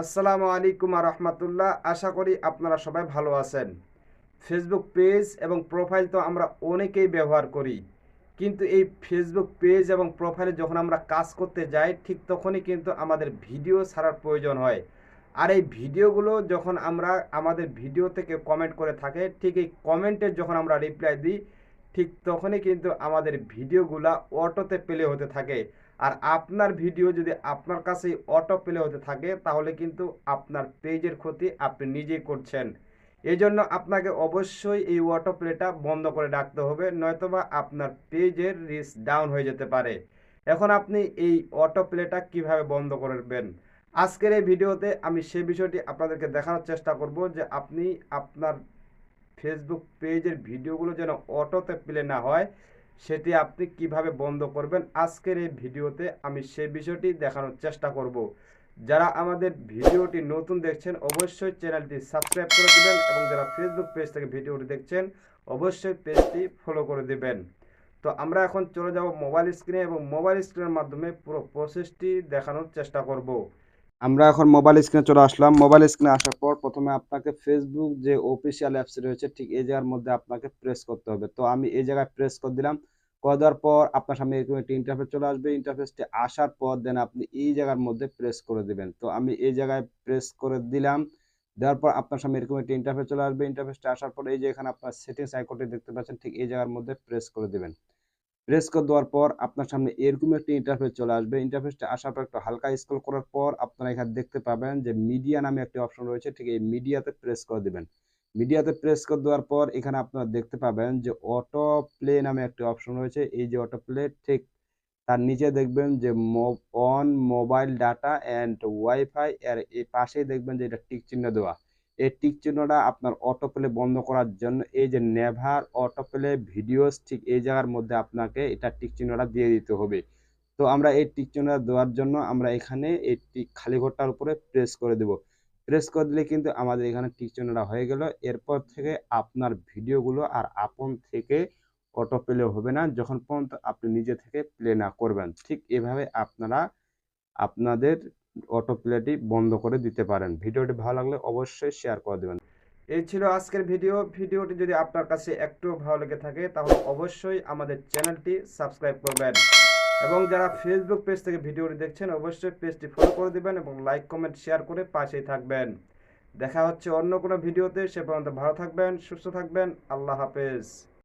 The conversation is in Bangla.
আসসালামু আলাইকুম রহমতুল্লাহ। আশা করি আপনারা সবাই ভালো আছেন। ফেসবুক পেজ এবং প্রোফাইল তো আমরা অনেকেই ব্যবহার করি। কিন্তু এই ফেসবুক পেজ এবং প্রোফাইলে যখন আমরা কাজ করতে যাই, ঠিক তখনই কিন্তু আমাদের ভিডিও ছাড়ার প্রয়োজন হয়। আর এই ভিডিওগুলো যখন আমরা, আমাদের ভিডিও থেকে কমেন্ট করে থাকে, ঠিক এই কমেন্টের যখন আমরা রিপ্লাই দিই, ঠিক তখনই কিন্তু আমাদের ভিডিওগুলা অটোতে প্লে হতে থাকে। আর আপনার ভিডিও যদি আপনার কাছেই অটো প্লে হতে থাকে, তাহলে কিন্তু আপনার পেজের ক্ষতি আপনি নিজেই করছেন। এই জন্য আপনাকে অবশ্যই এই অটো প্লেটা বন্ধ করে রাখতে হবে, নয়তোবা আপনার পেজের রিচ ডাউন হয়ে যেতে পারে। এখন আপনি এই অটো প্লেটা কীভাবে বন্ধ করবেন? আজকের এই ভিডিওতে আমি সে বিষয়টি আপনাদেরকে দেখানোর চেষ্টা করব যে আপনি আপনার ফেসবুক পেজের ভিডিওগুলো যেন অটোতে প্লে না হয় সেটি আপনি কীভাবে বন্ধ করবেন আজকের এই ভিডিওতে আমি সেই বিষয়টি দেখানোর চেষ্টা করব। যারা আমাদের ভিডিওটি নতুন দেখছেন, অবশ্যই চ্যানেলটি সাবস্ক্রাইব করে দেবেন এবং যারা ফেসবুক পেজ থেকে ভিডিওটি দেখছেন, অবশ্যই পেজটি ফলো করে দিবেন। তো আমরা এখন চলে যাব মোবাইল স্ক্রিনে এবং মোবাইল স্ক্রিনের মাধ্যমে পুরো প্রসেসটি দেখানোর চেষ্টা করব। আমরা এখন মোবাইল স্ক্রিনে চলে আসলাম। মোবাইল স্ক্রিনে আসার পর প্রথমে আপনাকে ফেসবুক যে অফিসিয়াল অ্যাপস রয়েছে, ঠিক এই জায়গার মধ্যে আপনাকে প্রেস করতে হবে। তো আমি এই জায়গায় প্রেস করে দিলাম। করে দেওয়ার পর আপনার সামনে এরকম একটি ইন্টারফেস চলে আসবে। ইন্টারফেসটি আসার পর দেন আপনি এই জায়গার মধ্যে প্রেস করে দিবেন। তো আমি এই জায়গায় প্রেস করে দিলাম। দেওয়ার পর আপনার সামনে এরকম একটি ইন্টারফেস চলে আসবে। ইন্টারফেসটি আসার পর এই যে এখানে আপনার সেটিংস আইকনটি দেখতে পাচ্ছেন, ঠিক এই জায়গার মধ্যে প্রেস করে দিবেন। প্রেস করে দেওয়ার পর আপনার সামনে এরকম একটি ইন্টারফেস চলে আসবে। ইন্টারফেসটা আসার পর একটু হালকা স্ক্রল করার পর আপনারা এখানে দেখতে পাবেন যে মিডিয়া নামে একটি অপশন রয়েছে। ঠিক এই মিডিয়াতে প্রেস করে দেবেন। মিডিয়াতে প্রেস করে দেওয়ার পর এখানে আপনারা দেখতে পাবেন যে অটো প্লে নামে একটি অপশন রয়েছে। এই যে অটো প্লে ঠিক তার নিচে দেখবেন যে on mobile data and wifi এর এই পাশেই দেখবেন যে এটা টিক চিহ্ন দেওয়া। এই টিক চিহ্নটা আপনার অটো প্লে বন্ধ করার জন্য এই যে নেভার অটো প্লে ভিডিওস ঠিক এই জায়গার মধ্যে আপনাকে এটা টিক চিহ্নটা দিয়ে দিতে হবে। তো আমরা এই টিক চিহ্নটা দেওয়ার জন্য আমরা এখানে এই টিক খালি ঘরটার উপরে প্রেস করে দেব। প্রেস করে দিলে কিন্তু আমাদের এখানে টিক চিহ্নটা হয়ে গেল। এরপর থেকে আপনার ভিডিওগুলো আর আপন থেকে অটো প্লে হবে না, যখন পর্যন্ত আপনি নিজে থেকে প্লে না করবেন। ঠিক এভাবে আপনারা আপনাদের অটো প্লেটি বন্ধ করে দিতে পারেন। ভিডিওটি ভালো লাগলে অবশ্যই শেয়ার করে দেবেন। এই ছিল আজকের ভিডিও ভিডিওটি যদি আপনার কাছে একটু ভালো লেগে থাকে, তাহলে অবশ্যই আমাদের চ্যানেলটি সাবস্ক্রাইব করবেন। এবং যারা ফেসবুক পেজ থেকে ভিডিওটি দেখছেন, অবশ্যই পেজটি ফলো করে দিবেন এবং লাইক কমেন্ট শেয়ার করে পাশেই থাকবেন। দেখা হচ্ছে অন্য কোনো ভিডিওতে সে পর্যন্ত ভালো থাকবেন, সুস্থ থাকবেন। আল্লাহ হাফেজ।